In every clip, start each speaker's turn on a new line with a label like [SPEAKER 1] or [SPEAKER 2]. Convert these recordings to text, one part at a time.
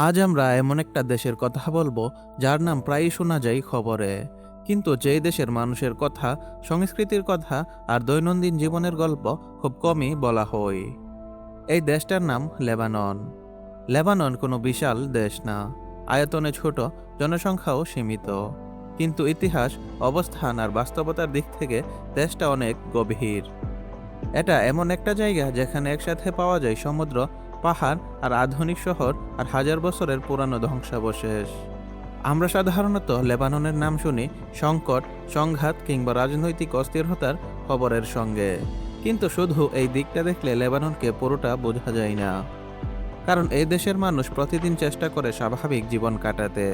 [SPEAKER 1] আজ আমরা এমন একটা দেশের কথা বলব, যার নাম প্রায়ই শোনা যায় খবরে। কিন্তু যেই দেশের মানুষের কথা, সংস্কৃতির কথা আর দৈনন্দিন জীবনের গল্প খুব কমই বলা হয়। এই দেশটার নাম লেবানন। লেবানন কোনো বিশাল দেশ না। আয়তনে ছোট, জনসংখ্যাও সীমিত। কিন্তু ইতিহাস, অবস্থান আর বাস্তবতার দিক থেকে দেশটা অনেক গভীর। এটা এমন একটা জায়গা যেখানে একসাথে পাওয়া যায় সমুদ্র পাহাড় আর আধুনিক শহর আর হাজার বছরের পুরানো ধ্বংসাবশেষ। আমরা সাধারণত লেবাননের নাম শুনি সংকট, সংঘাত কিংবা রাজনৈতিক অস্থিরতার খবরের সঙ্গে। কিন্তু শুধু এই দিকটা দেখলে লেবাননকে পুরোটা বোঝা যায় না। কারণ এই দেশের মানুষ প্রতিদিন চেষ্টা করে স্বাভাবিক জীবন কাটাতে।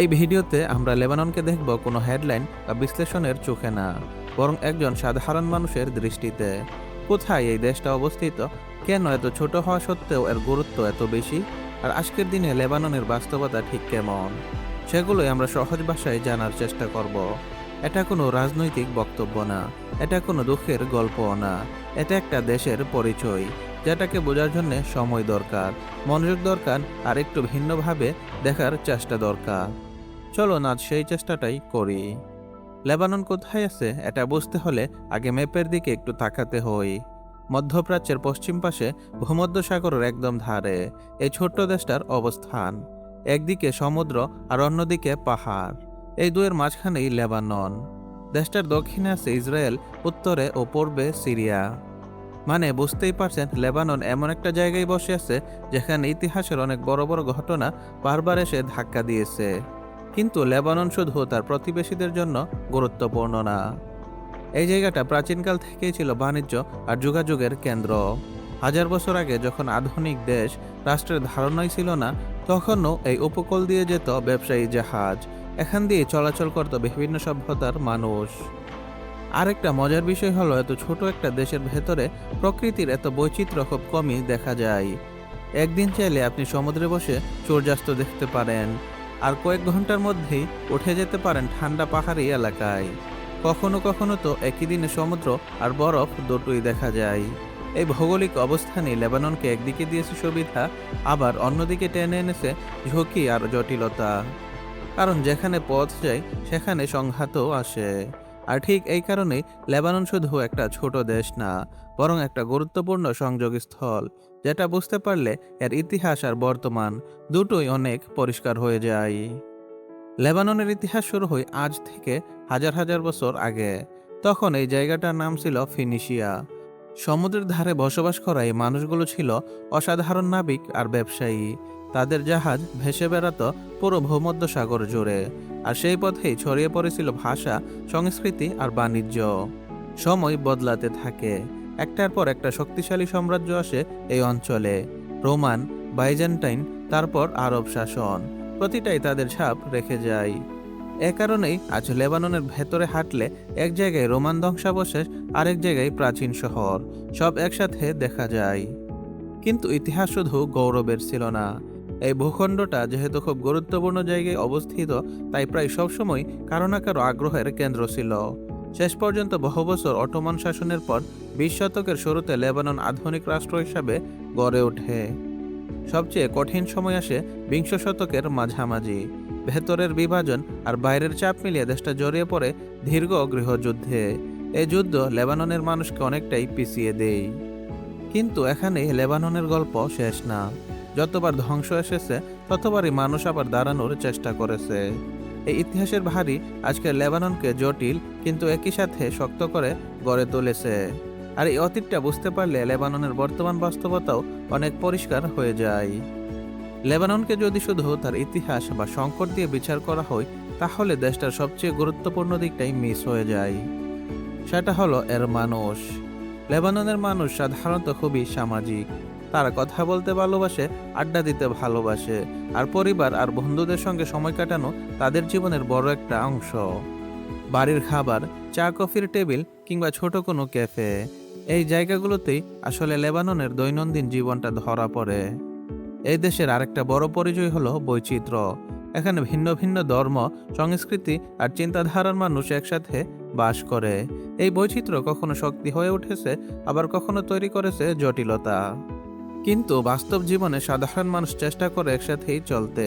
[SPEAKER 1] এই ভিডিওতে আমরা লেবাননকে দেখব কোনো হেডলাইন বা বিশ্লেষণের চোখে না, বরং একজন সাধারণ মানুষের দৃষ্টিতে। কোথায় এই দেশটা অবস্থিত? কেন এত ছোট হওয়া সত্ত্বেও এর গুরুত্ব এত বেশি? আর আজকের দিনে লেবাননের বাস্তবতা ঠিক কেমন? সেগুলোই আমরা সহজ ভাষায় জানার চেষ্টা করব। এটা কোনো রাজনৈতিক বক্তব্য না। এটা কোনো দুঃখের গল্পও না। এটা একটা দেশের পরিচয়, যেটাকে বোঝার জন্য সময় দরকার, মনোযোগ দরকার, আর একটু ভিন্নভাবে দেখার চেষ্টা দরকার। চলো না সেই চেষ্টাটাই করি। লেবানন কোথায় আছে এটা বুঝতে হলে আগে ম্যাপের দিকে একটু তাকাতে হয় মধ্যপ্রাচ্যের পশ্চিম পাশে ভূমধ্যসাগরের একদম ধারে, এই ছোট্ট দেশটার অবস্থান। একদিকে সমুদ্র আর অন্যদিকে পাহাড়। এই দুয়ের মাঝখানেই লেবানন। দেশটার দক্ষিণে আছে ইসরায়েল, উত্তরে ও পূর্বে সিরিয়া। মানে বুঝতেই পারছেন, লেবানন এমন একটা জায়গায় বসে আছে যেখানে ইতিহাসের অনেক বড় বড় ঘটনা বারবার এসে ধাক্কা দিয়েছে। কিন্তু লেবানন শুধু তার প্রতিবেশীদের জন্য গুরুত্বপূর্ণ না। এই জায়গাটা প্রাচীনকাল থেকেই ছিল বাণিজ্য আর যোগাযোগের কেন্দ্র। হাজার বছর আগে যখন আধুনিক দেশ রাষ্ট্রের ধারণাই ছিল না, তখনও এই উপকূল দিয়ে যেত ব্যবসায়ী জাহাজ। এখান দিয়ে চলাচল করত বিভিন্ন সভ্যতার মানুষ। আরেকটা মজার বিষয় হলো, এত ছোট একটা দেশের ভেতরে প্রকৃতির এত বৈচিত্র্য খুব কমই দেখা যায়। একদিন চাইলে আপনি সমুদ্রে বসে সূর্যাস্ত দেখতে পারেন। আর কয়েক ঘণ্টার মধ্যেই উঠে যেতে পারেন ঠান্ডা পাহাড়ি এলাকায়। কখনো কখনো তো একই দিনে সমুদ্র আর বরফ দুটোই দেখা যায়। এই ভৌগোলিক অবস্থানে লেবাননকে একদিকে দিয়েছে সুবিধা, আবার অন্যদিকে টেনে এনেছে ঝুঁকি আর জটিলতা। কারণ যেখানে পথ যায়, সেখানে সংঘাতও আসে। আর ঠিক এই কারণেই লেবানন শুধু একটা ছোট দেশ না, বরং একটা গুরুত্বপূর্ণ সংযোগস্থল, যেটা বুঝতে পারলে এর ইতিহাস আর বর্তমান দুটোই অনেক পরিষ্কার হয়ে যায়। লেবাননের ইতিহাস শুরু হয় আজ থেকে হাজার হাজার বছর আগে। তখন এই জায়গাটার নাম ছিল ফিনিশিয়া। সমুদ্রের ধারে বসবাস করা এই মানুষগুলো ছিল অসাধারণ নাবিক আর ব্যবসায়ী। তাদের জাহাজ ভেসে বেড়াতো পুরো ভূমধ্য সাগর জুড়ে, আর সেই পথেই ছড়িয়ে পড়েছিল ভাষা, সংস্কৃতি আর বাণিজ্য। সময় বদলাতে থাকে। একটার পর একটা শক্তিশালী সাম্রাজ্য আসে এই অঞ্চলে। রোমান, বাইজেন্টাইন, তারপর আরব শাসন, প্রতিটাই তাদের ছাপ রেখে যায়। এ কারণেই আজ লেবাননের ভেতরে হাঁটলে এক জায়গায় রোমান ধ্বংসাবশেষ, আরেক জায়গায় প্রাচীন শহর, সব একসাথে দেখা যায়। কিন্তু ইতিহাস শুধু গৌরবের ছিল না। এই ভূখণ্ডটা যেহেতু খুব গুরুত্বপূর্ণ জায়গায় অবস্থিত, তাই প্রায় সবসময় কারও না কারও আগ্রহের কেন্দ্র ছিল। শেষ পর্যন্ত বহু বছর অটোমান শাসনের পর বিশ শতকের শুরুতে লেবানন আধুনিক রাষ্ট্র হিসাবে গড়ে ওঠে। সবচেয়ে কঠিন সময় আসে বিংশ শতকের মাঝামাঝি। ভেতরের বিভাজন আর বাইরের চাপ মিলিয়ে দেশটা জড়িয়ে পড়ে দীর্ঘ গৃহযুদ্ধে। এই যুদ্ধ লেবাননের মানুষকে অনেকটাই পিছিয়ে দেয়। কিন্তু এখানে লেবাননের গল্প শেষ না। যতবার ধ্বংস এসেছে, ততবারই মানুষ আবার দাঁড়ানোর চেষ্টা করেছে। এই ইতিহাসের ভারী আজকের লেবাননকে জটিল কিন্তু একই সাথে শক্ত করে গড়ে তুলেছে। আর এই অতীতটা বুঝতে পারলে লেবাননের বর্তমান বাস্তবতাও অনেক পরিষ্কার হয়ে যায়। লেবাননকে যদি শুধু তার ইতিহাস বা সংকট দিয়ে বিচার করা হয়, তাহলে দেশটার সবচেয়ে গুরুত্বপূর্ণ দিকটাই মিস হয়ে যায়। সেটা হলো এর মানুষ। লেবাননের মানুষ সাধারণত খুবই সামাজিক। তারা কথা বলতে ভালোবাসে, আড্ডা দিতে ভালোবাসে, আর পরিবার আর বন্ধুদের সঙ্গে সময় কাটানো তাদের জীবনের বড় একটা অংশ। বাড়ির খাবার, চা, কফির টেবিল কিংবা ছোট কোনো ক্যাফে, এই জায়গাগুলোতেই আসলে লেবাননের দৈনন্দিন জীবনটা ধরা পড়ে। এই দেশের আরেকটা বড় পরিচয় হলো বৈচিত্র্য। এখানে ভিন্ন ভিন্ন ধর্ম, সংস্কৃতি আর চিন্তাধারার মানুষ একসাথে বাস করে। এই বৈচিত্র্য কখনো শক্তি হয়ে উঠেছে, আবার কখনো তৈরি করেছে জটিলতা। কিন্তু বাস্তব জীবনে সাধারণ মানুষ চেষ্টা করে একসাথেই চলতে।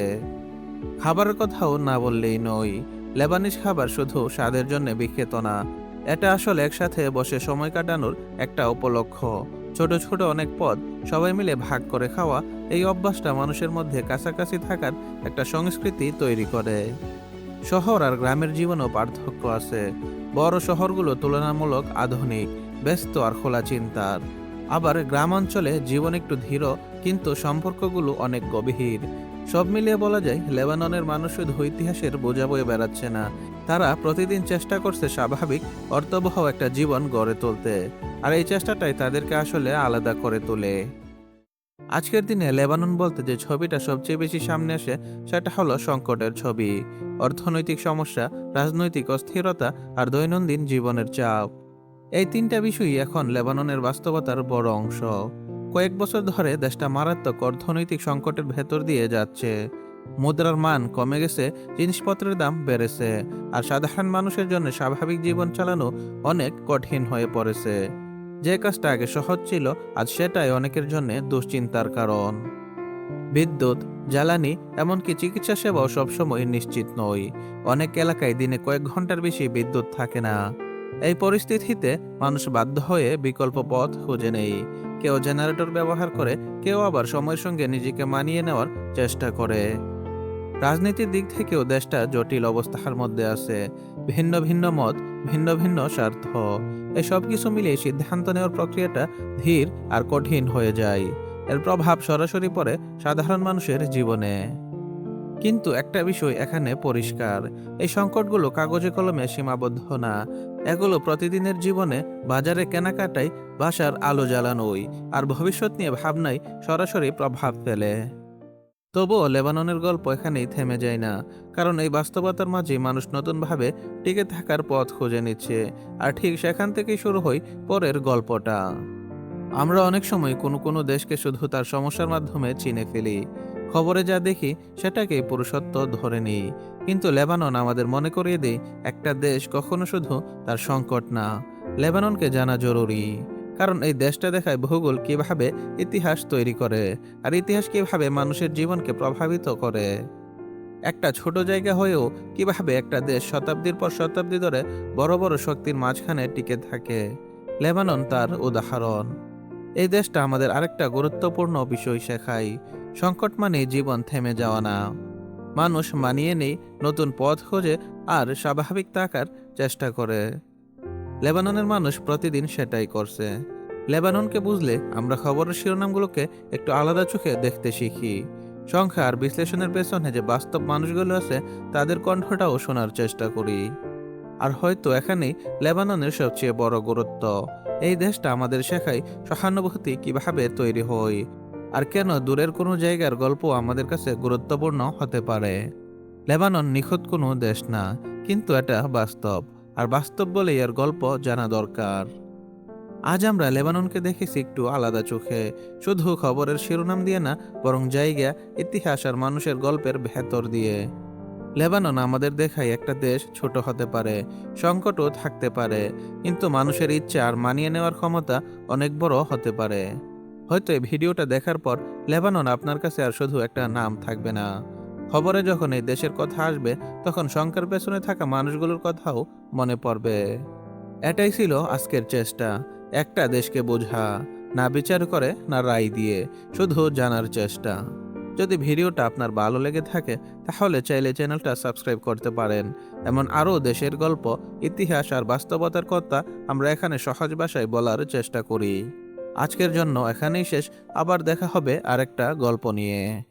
[SPEAKER 1] খাবারের কথাও না বললেই নয়, লেবানিজ খাবার শুধু স্বাদের জন্য বিখ্যাত না, এটা আসলে একসাথে বসে সময় কাটানোর একটা উপলক্ষ। ছোট ছোট অনেক পদ সবাই মিলে ভাগ করে খাওয়া এই অভ্যাসটা মানুষের মধ্যে কাছাকাছি থাকার একটা সংস্কৃতি তৈরি করে। শহর আর গ্রামের জীবনেও পার্থক্য আছে। বড় শহরগুলো তুলনামূলক আধুনিক, ব্যস্ত আর খোলা চিন্তার। আবার গ্রাম অঞ্চলে জীবন একটু ধীর, কিন্তু সম্পর্কগুলো অনেক গভীর। সব মিলিয়ে বলা যায়, লেবাননের মানুষ শুধু ইতিহাসের বোঝা বয়ে বেড়াচ্ছে না। তারা প্রতিদিন চেষ্টা করছে স্বাভাবিক, অর্থবহ একটা জীবন গড়ে তুলতে। আর এই চেষ্টাটাই তাদেরকে আসলে আলাদা করে তোলে। আজকের দিনে লেবানন বলতে যে ছবিটা সবচেয়ে বেশি সামনে আসে, সেটা হলো সংকটের ছবি। অর্থনৈতিক সমস্যা, রাজনৈতিক অস্থিরতা আর দৈনন্দিন জীবনের চাপ। এই তিনটা বিষয়ই এখন লেবাননের বাস্তবতার বড় অংশ। কয়েক বছর ধরে দেশটা মারাত্মক অর্থনৈতিক সংকটের ভেতর দিয়ে যাচ্ছে। মুদ্রার মান কমে গেছে, জিনিসপত্রের দাম বেড়েছে, আর সাধারণ মানুষের জন্য স্বাভাবিক জীবন চালানো অনেক কঠিন হয়ে পড়েছে। যে কাজটা আগে সহজ ছিল, আজ সেটাই অনেকের জন্য দুশ্চিন্তার কারণ। বিদ্যুৎ, জ্বালানি, এমনকি চিকিৎসা সেবাও সবসময় নিশ্চিত নয়। অনেক এলাকায় দিনে কয়েক ঘণ্টার বেশি বিদ্যুৎ থাকে না। এই পরিস্থিতিতে মানুষ বাধ্য হয়ে বিকল্প পথ খুঁজে নেই। কেউ জেনারেটর ব্যবহার করে, কেউ আবার সময়ের সঙ্গে নিজেকে মানিয়ে নেওয়ার চেষ্টা করে। রাজনীতির দিক থেকেও দেশটা জটিল অবস্থার মধ্যে আছে। ভিন্ন ভিন্ন মত, ভিন্ন ভিন্ন স্বার্থ। এই কিছু মিলিয়ে সিদ্ধান্ত নেওয়ার প্রক্রিয়াটা ধীর আর কঠিন হয়ে যায়। এর প্রভাব সরাসরি পড়ে সাধারণ মানুষের জীবনে। কিন্তু একটা বিষয় এখানে পরিষ্কার। এই সংকটগুলো কাগজে কলমে সীমাবদ্ধ না। এগুলো প্রতিদিনের জীবনে বাজারে কেনাকাটায় বাসার আলো জ্বালানোই আর ভবিষ্যৎ নিয়ে ভাবনায় সরাসরি প্রভাব ফেলে। তবুও লেবাননের গল্প এখানেই থেমে যায় না, কারণ এই বাস্তবতার মাঝে মানুষ নতুনভাবে টিকে থাকার পথ খুঁজে নিচ্ছে, আর ঠিক সেখান থেকেই শুরু হয় পরের গল্পটা। আমরা অনেক সময় কোনো কোনো দেশকে শুধু তার সমস্যার মাধ্যমে চিনে ফেলি। খবরে যা দেখি সেটাকেই পুরুষত্ব ধরে নিই। কিন্তু লেবানন আমাদের মনে করিয়ে দেয়, একটা দেশ কখনো শুধু তার সংকট না। লেবাননকে জানা জরুরি। কারণ এই দেশটা দেখায় ভূগোল কীভাবে ইতিহাস তৈরি করে, আর ইতিহাস কীভাবে মানুষের জীবনকে প্রভাবিত করে। একটা ছোট জায়গা হয়েও কীভাবে একটা দেশ শতাব্দীর পর শতাব্দী ধরে বড় বড় শক্তির মাঝখানে টিকে থাকে, লেবানন তার উদাহরণ। এই দেশটা আমাদের আরেকটা গুরুত্বপূর্ণ বিষয় শেখায়। সংকট মানে জীবন থেমে যাওয়া না। মানুষ মানিয়ে নেই নতুন পথ খোঁজে আর স্বাভাবিক থাকার চেষ্টা করে। লেবাননের মানুষ প্রতিদিন সেটাই করছে। লেবাননকে বুঝলে আমরা খবরের শিরোনামগুলোকে একটু আলাদা চোখে দেখতে শিখি। সংখ্যা আর বিশ্লেষণের পেছনে যে বাস্তব মানুষগুলো আছে, তাদের কণ্ঠটাও শোনার চেষ্টা করি। আর হয়তো এখানেই লেবাননের সবচেয়ে বড় গুরুত্ব। এই দেশটা আমাদের শেখায় সহানুভূতি কীভাবে তৈরি হয়। আর কেন দূরের কোনো জায়গার গল্প আমাদের কাছে গুরুত্বপূর্ণ হতে পারে? লেবানন নিখুঁত কোনো দেশ না, কিন্তু এটা বাস্তব, আর বাস্তব বলেই এর গল্প জানা দরকার। আজ আমরা লেবাননকে দেখেছি একটু আলাদা চোখে, শুধু খবরের শিরোনাম দিয়ে না, বরং জায়গা, ইতিহাস আর মানুষের গল্পের ভেতর দিয়ে। লেবানন আমাদের দেখায় একটা দেশ ছোট হতে পারে, সংকটও থাকতে পারে, কিন্তু মানুষের ইচ্ছা আর মানিয়ে নেওয়ার ক্ষমতা অনেক বড় হতে পারে। হয়তো এই ভিডিওটা দেখার পর লেবানন আপনার কাছে আর শুধু একটা নাম থাকবে না। খবরে যখন এই দেশের কথা আসবে, তখন শঙ্কার পেছনে থাকা মানুষগুলোর কথাও মনে পড়বে। এটাই ছিল আজকের চেষ্টা। একটা দেশকে বোঝা, না বিচার করে, না রায় দিয়ে, শুধু জানার চেষ্টা। যদি ভিডিওটা আপনার ভালো লেগে থাকে, তাহলে চাইলে চ্যানেলটা সাবস্ক্রাইব করতে পারেন। এমন আরও দেশের গল্প, ইতিহাস আর বাস্তবতার কথা আমরা এখানে সহজ ভাষায় বলার চেষ্টা করি। আজকের জন্য এখানেই শেষ। আবার দেখা হবে আরেকটা গল্প নিয়ে।